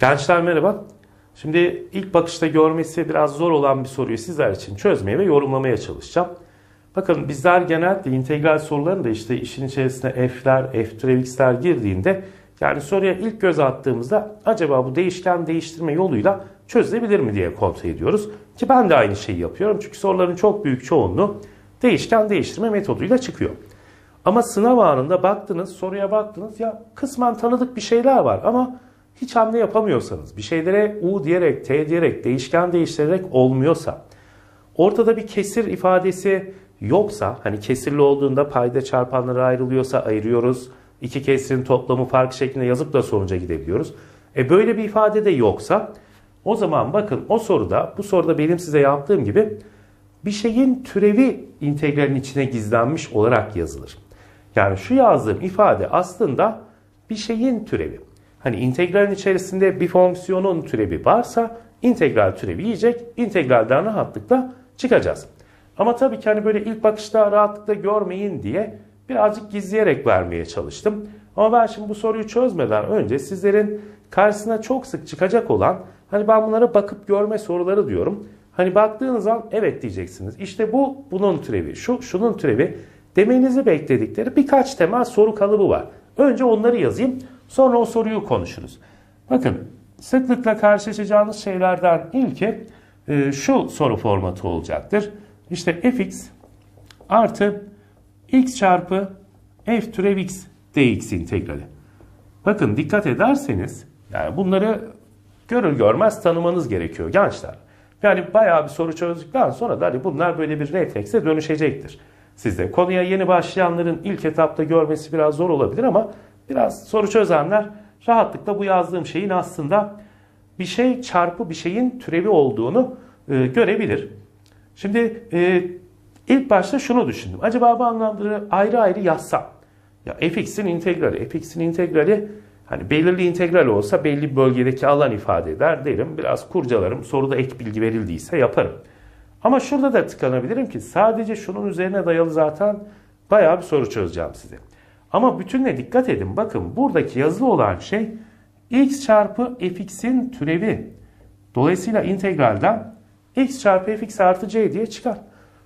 Gençler merhaba. Şimdi ilk bakışta görmesi biraz zor olan bir soruyu sizler için çözmeye ve yorumlamaya çalışacağım. Bakın bizler genellikle integral soruların da işte işin içerisine f'ler, f türev x'ler girdiğinde yani soruya ilk göz attığımızda acaba bu değişken değiştirme yoluyla çözülebilir mi diye kontrol ediyoruz. Ki ben de aynı şeyi yapıyorum çünkü soruların çok büyük çoğunluğu değişken değiştirme metoduyla çıkıyor. Ama sınav anında baktınız, soruya baktınız ya kısmen tanıdık bir şeyler var ama hiç hamle yapamıyorsanız, bir şeylere U diyerek, T diyerek, değişken değiştirerek olmuyorsa, ortada bir kesir ifadesi yoksa, hani kesirli olduğunda payda çarpanları ayrılıyorsa ayırıyoruz, iki kesirin toplamı farklı şeklinde yazıp da sonuca gidebiliyoruz. E böyle bir ifade de yoksa, o zaman bakın o soruda, bu soruda benim size yaptığım gibi bir şeyin türevi integralin içine gizlenmiş olarak yazılır. Yani şu yazdığım ifade aslında bir şeyin türevi. Hani integralin içerisinde bir fonksiyonun türevi varsa integral türevi yiyecek. integralden rahatlıkla çıkacağız. Ama tabii ki hani böyle ilk bakışta rahatlıkla görmeyin diye birazcık gizleyerek vermeye çalıştım. Ama ben şimdi bu soruyu çözmeden önce sizlerin karşısına çok sık çıkacak olan hani ben bunlara bakıp görme soruları diyorum. Hani baktığınız an evet diyeceksiniz. İşte bu bunun türevi, şu şunun türevi demenizi bekledikleri birkaç temel soru kalıbı var. Önce onları yazayım. Sonra o soruyu konuşuruz. Bakın sıklıkla karşılaşacağınız şeylerden ilki e, şu soru formatı olacaktır. İşte fx artı x çarpı f türev x dx integrali. Bakın dikkat ederseniz yani bunları görür görmez tanımanız gerekiyor gençler. Yani bayağı bir soru çözdükten sonra da hani bunlar böyle bir reflekse dönüşecektir. Sizde konuya yeni başlayanların ilk etapta görmesi biraz zor olabilir ama biraz soru çözenler rahatlıkla bu yazdığım şeyin aslında bir şey çarpı bir şeyin türevi olduğunu e, görebilir. Şimdi e, ilk başta şunu düşündüm. Acaba bu anlamları ayrı ayrı yazsam. Ya fx'in integrali. fx'in integrali hani belirli integral olsa belli bir bölgedeki alan ifade eder derim. Biraz kurcalarım. Soruda ek bilgi verildiyse yaparım. Ama şurada da tıkanabilirim ki sadece şunun üzerine dayalı zaten bayağı bir soru çözeceğim size. Ama bütünle dikkat edin. Bakın buradaki yazılı olan şey x çarpı fx'in türevi. Dolayısıyla integralden x çarpı fx artı c diye çıkar.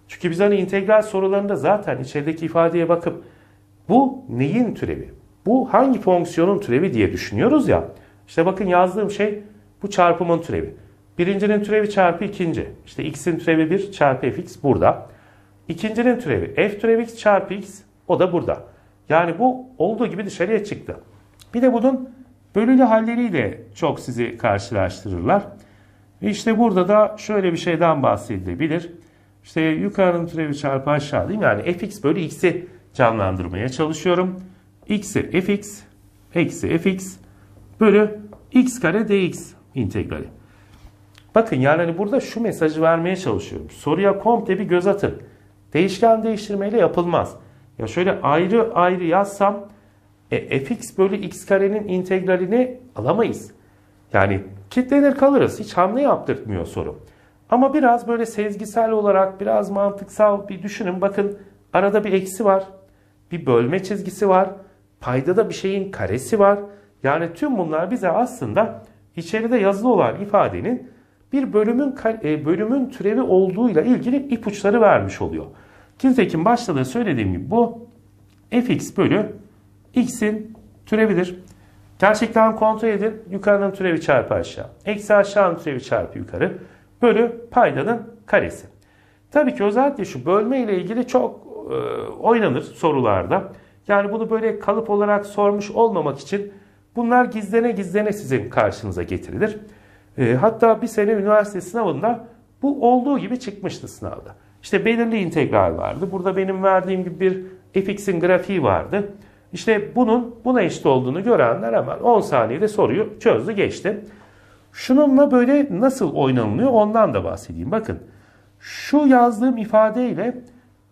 Çünkü biz hani integral sorularında zaten içerideki ifadeye bakıp bu neyin türevi? Bu hangi fonksiyonun türevi diye düşünüyoruz ya. İşte bakın yazdığım şey bu çarpımın türevi. Birincinin türevi çarpı ikinci. İşte x'in türevi 1 çarpı fx burada. İkincinin türevi f türevi x çarpı x o da burada. Yani bu olduğu gibi dışarıya çıktı. Bir de bunun bölülü halleriyle çok sizi karşılaştırırlar. İşte burada da şöyle bir şeyden bahsedilebilir. İşte yukarının türevi çarpı aşağı değil mi? Yani fx bölü x'i canlandırmaya çalışıyorum. x'i fx eksi fx bölü x kare dx integrali. Bakın yani hani burada şu mesajı vermeye çalışıyorum. Soruya komple bir göz atın. Değişken değiştirmeyle yapılmaz. Ya şöyle ayrı ayrı yazsam e, fx bölü x karenin integralini alamayız. Yani kitlenir kalırız. Hiç hamle yaptırtmıyor soru. Ama biraz böyle sezgisel olarak biraz mantıksal bir düşünün. Bakın arada bir eksi var. Bir bölme çizgisi var. Payda da bir şeyin karesi var. Yani tüm bunlar bize aslında içeride yazılı olan ifadenin bir bölümün e, bölümün türevi olduğuyla ilgili ipuçları vermiş oluyor. Nitekim başta da söylediğim gibi bu fx bölü x'in türevidir. Gerçekten kontrol edin. Yukarının türevi çarpı aşağı. Eksi aşağının türevi çarpı yukarı. Bölü paydanın karesi. Tabii ki özellikle şu bölme ile ilgili çok e, oynanır sorularda. Yani bunu böyle kalıp olarak sormuş olmamak için bunlar gizlene gizlene sizin karşınıza getirilir. E, hatta bir sene üniversite sınavında bu olduğu gibi çıkmıştı sınavda. İşte belirli integral vardı. Burada benim verdiğim gibi bir fx'in grafiği vardı. İşte bunun buna eşit olduğunu görenler hemen 10 saniyede soruyu çözdü geçti. Şununla böyle nasıl oynanılıyor ondan da bahsedeyim. Bakın şu yazdığım ifadeyle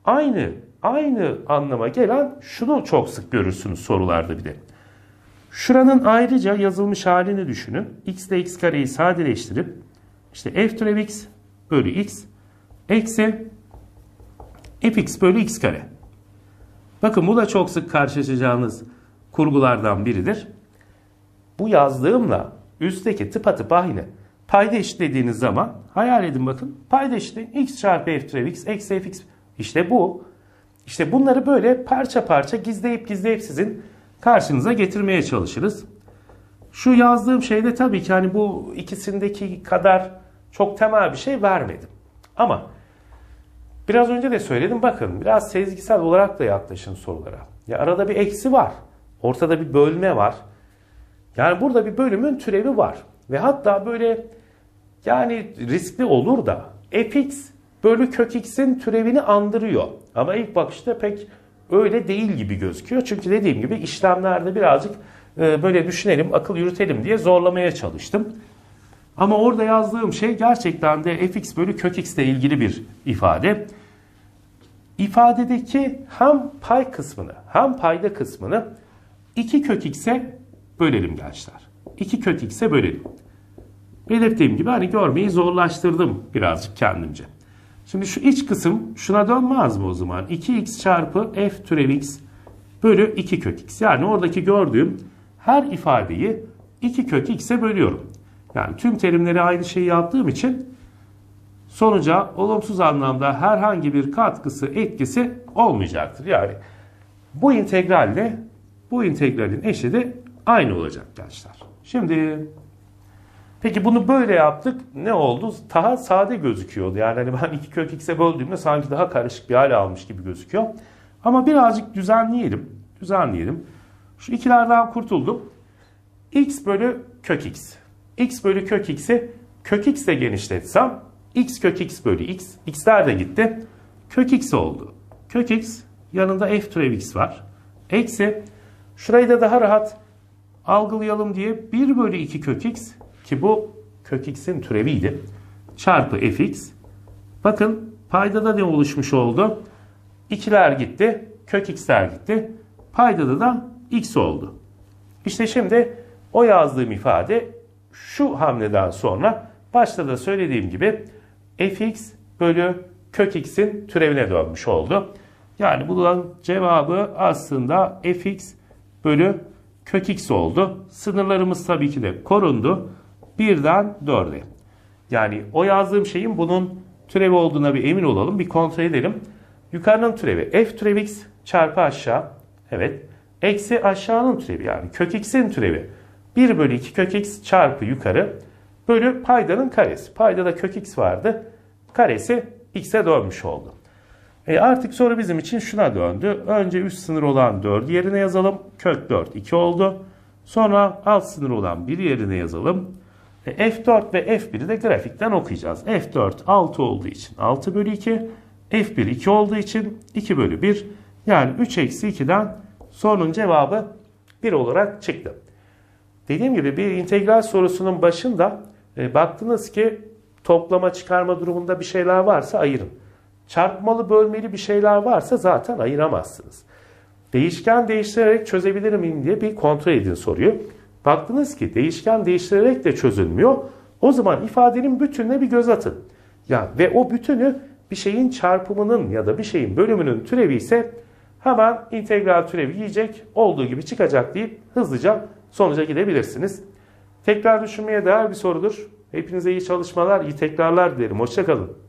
aynı aynı anlama gelen şunu çok sık görürsünüz sorularda bir de. Şuranın ayrıca yazılmış halini düşünün. x ile x kareyi sadeleştirip işte f türev x bölü x eksi fx bölü x kare. Bakın bu da çok sık karşılaşacağınız kurgulardan biridir. Bu yazdığımla üstteki tıpatıp aynı. Payda eşitlediğiniz zaman hayal edin bakın. Payda eşitleyin x çarpı f türev x eksi fx. İşte bu. İşte bunları böyle parça parça gizleyip gizleyip sizin karşınıza getirmeye çalışırız. Şu yazdığım şeyde tabii ki hani bu ikisindeki kadar çok temel bir şey vermedim. Ama biraz önce de söyledim bakın biraz sezgisel olarak da yaklaşın sorulara. Ya arada bir eksi var. Ortada bir bölme var. Yani burada bir bölümün türevi var. Ve hatta böyle yani riskli olur da fx bölü kök x'in türevini andırıyor. Ama ilk bakışta pek öyle değil gibi gözüküyor. Çünkü dediğim gibi işlemlerde birazcık e, böyle düşünelim, akıl yürütelim diye zorlamaya çalıştım. Ama orada yazdığım şey gerçekten de fx bölü kök x ile ilgili bir ifade. İfadedeki hem pay kısmını hem payda kısmını 2 kök x'e bölelim gençler. 2 kök x'e bölelim. Belirttiğim gibi hani görmeyi zorlaştırdım birazcık kendimce. Şimdi şu iç kısım şuna dönmez mi o zaman? 2x çarpı f türev x bölü 2 kök x. Yani oradaki gördüğüm her ifadeyi 2 kök x'e bölüyorum. Yani tüm terimleri aynı şeyi yaptığım için sonuca olumsuz anlamda herhangi bir katkısı, etkisi olmayacaktır. Yani bu integralle bu integralin eşi de aynı olacak gençler. Şimdi peki bunu böyle yaptık. Ne oldu? Daha sade gözüküyordu. Yani hani ben 2 kök x'e böldüğümde sanki daha karışık bir hale almış gibi gözüküyor. Ama birazcık düzenleyelim. Düzenleyelim. Şu ikilerden kurtuldum. x bölü kök x. x bölü kök x'i kök x ile genişletsem x kök x bölü x. x'ler de gitti. Kök x oldu. Kök x yanında f türev x var. Eksi şurayı da daha rahat algılayalım diye 1 bölü 2 kök x ki bu kök x'in türeviydi. Çarpı fx. Bakın paydada ne oluşmuş oldu? İkiler gitti. Kök x'ler gitti. Paydada da x oldu. İşte şimdi o yazdığım ifade şu hamleden sonra başta da söylediğim gibi fx bölü kök x'in türevine dönmüş oldu. Yani bunun cevabı aslında fx bölü kök x oldu. Sınırlarımız tabii ki de korundu. Birden 4'e. Yani o yazdığım şeyin bunun türevi olduğuna bir emin olalım. Bir kontrol edelim. Yukarının türevi f türev x çarpı aşağı. Evet. Eksi aşağının türevi yani kök x'in türevi. 1 bölü 2 kök x çarpı yukarı bölü paydanın karesi. Paydada kök x vardı. Karesi x'e dönmüş oldu. E artık soru bizim için şuna döndü. Önce üst sınır olan 4 yerine yazalım. Kök 4 2 oldu. Sonra alt sınır olan 1 yerine yazalım. E F4 ve F1'i de grafikten okuyacağız. F4 6 olduğu için 6 bölü 2. F1 2 olduğu için 2 bölü 1. Yani 3 eksi 2'den sorunun cevabı 1 olarak çıktı. Dediğim gibi bir integral sorusunun başında e, baktınız ki toplama çıkarma durumunda bir şeyler varsa ayırın. Çarpmalı bölmeli bir şeyler varsa zaten ayıramazsınız. Değişken değiştirerek çözebilir miyim diye bir kontrol edin soruyu. Baktınız ki değişken değiştirerek de çözülmüyor. O zaman ifadenin bütününe bir göz atın. Ya ve o bütünü bir şeyin çarpımının ya da bir şeyin bölümünün türevi ise hemen integral türevi yiyecek, olduğu gibi çıkacak deyip hızlıca sonuca gidebilirsiniz. Tekrar düşünmeye değer bir sorudur. Hepinize iyi çalışmalar, iyi tekrarlar dilerim. Hoşçakalın.